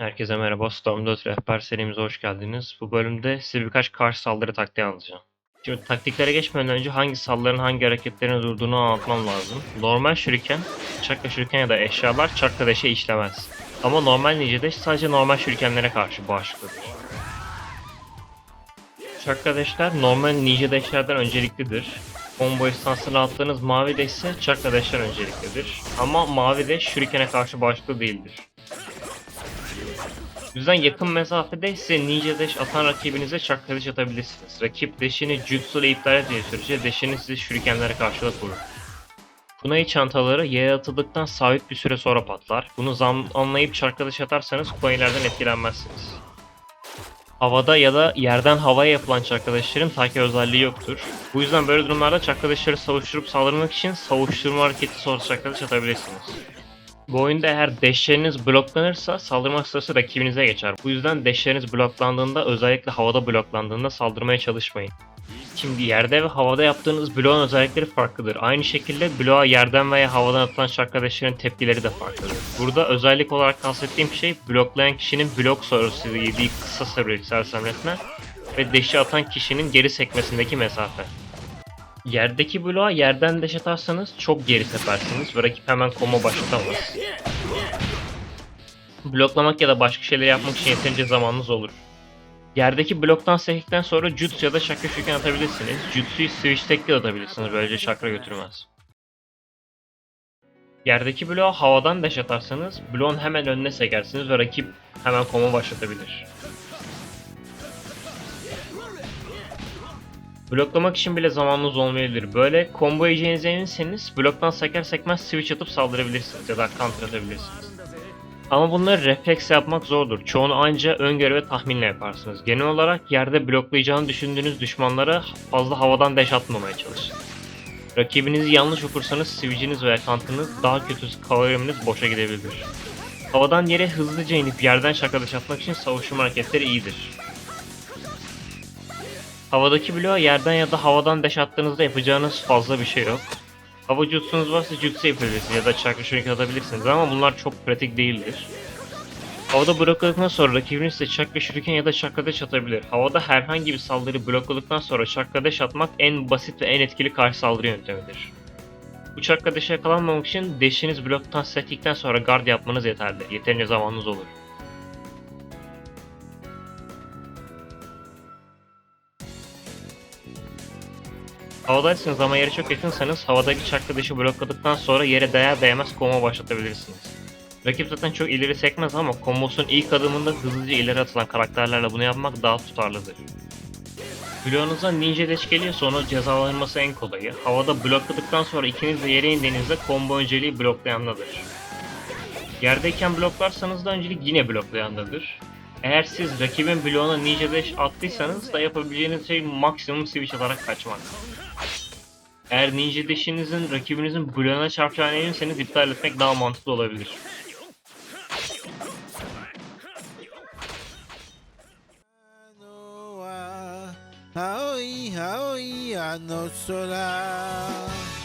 Herkese merhaba, Storm 4 rehber serimize hoş geldiniz. Bu bölümde size birkaç karşı saldırı taktiği anlatacağım. Şimdi taktiklere geçmeden önce hangi saldırının hangi hareketlerin durduğunu anlatmam lazım. Normal şuriken, çakra şuriken ya da eşyalar çakra deşe işlemez. Ama normal ninja deş sadece normal şurikenlere karşı bağışıklıdır. Çakra deşler normal ninja deşlerden önceliklidir. Combo esnasında attığınız mavi deş ise çakra deşten önceliklidir. Ama mavi deş şurikene karşı bağışıklı değildir. Bu yüzden yakın mesafede ise ninja dash atan rakibinize çakra dash atabilirsiniz. Rakip dashini jutsu ile iptal ettiği sürece dashini sizi şurikenlere karşı da korur. Kunai çantaları yere atıldıktan sabit bir süre sonra patlar. Bunu zamanlayıp çarka dash atarsanız kunailerden etkilenmezsiniz. Havada ya da yerden havaya yapılan çarkadaşların takip özelliği yoktur. Bu yüzden böyle durumlarda çarkadaşları savuşturup saldırmak için savuşturma hareketi sonrası çarkadaş atabilirsiniz. Bu oyunda eğer deşleriniz bloklanırsa saldırma sırası rakibinize geçer. Bu yüzden deşleriniz bloklandığında özellikle havada bloklandığında saldırmaya çalışmayın. Şimdi yerde ve havada yaptığınız bloğun özellikleri farklıdır. Aynı şekilde bloğa yerden veya havadan atılan şarkadaşların tepkileri de farklıdır. Burada özellik olarak kastettiğim şey bloklayan kişinin blok sonrası yediği kısa süreli sersemletme ve deşi atan kişinin geri sekmesindeki mesafe. Yerdeki bloğa yerden deş atarsanız çok geri tepersiniz ve rakip hemen koma başlatamaz. Bloklamak ya da başka şeyler yapmak için yeterince zamanınız olur. Yerdeki bloktan sektikten sonra jutsu ya da çakra şüken atabilirsiniz. Jutsu'yu switch tekli atabilirsiniz böylece çakra götürmez. Yerdeki bloğa havadan deş atarsanız bloğun hemen önüne sekersiniz ve rakip hemen koma başlatabilir. Bloklamak için bile zamanınız olmayabilir. Böyle combo yiyeceğinize eminseniz bloktan seker sekmez switch atıp saldırabilirsiniz ya da counter atabilirsiniz. Ama bunları refleks yapmak zordur. Çoğunu anca öngörü ve tahminle yaparsınız. Genel olarak yerde bloklayacağını düşündüğünüz düşmanlara fazla havadan deş atmamaya çalışın. Rakibinizi yanlış okursanız switch'iniz veya counter'ınız daha kötü kavariminiz boşa gidebilir. Havadan yere hızlıca inip yerden şakadaş atmak için savuşma hareketleri iyidir. Havadaki bloğa yerden ya da havadan deş attığınızda yapacağınız fazla bir şey yok. Hava jutsunuz varsa jutsu yapabilirsiniz ya da çakra şuriken atabilirsiniz ama bunlar çok pratik değildir. Havada blokladıktan sonra rakibiniz size çakra şuriken ya da çakra deş atabilir. Havada herhangi bir saldırı blokladıktan sonra çakra deş atmak en basit ve en etkili karşı saldırı yöntemidir. Bu çakra deşe yakalanmamak için deşiniz bloktan sektikten sonra guard yapmanız yeterli. Yeterince zamanınız olur. Havadaysanız ama yere çok yakınsanız havadaki çakra dışı blokladıktan sonra yere değer değmez koma başlatabilirsiniz. Rakip zaten çok ileri sekmez ama kombosun ilk adımında hızlıca ileri atılan karakterlerle bunu yapmak daha tutarlıdır. Bloğunuza ninja deş geliyorsa onu cezalandırması en kolayı. Havada blokladıktan sonra ikiniz de yere indiğinizde combo önceliği bloklayandadır. Yerdeyken bloklarsanız da öncelik yine bloklayandadır. Eğer siz rakibin bloğuna ninja dash attıysanız da yapabileceğiniz şey maksimum switch atarak kaçmak. Eğer ninja dash'inizin rakibinizin bloğuna çarpacağına eminseniz iptal etmek daha mantıklı olabilir. Aoi, aoi, ano sola.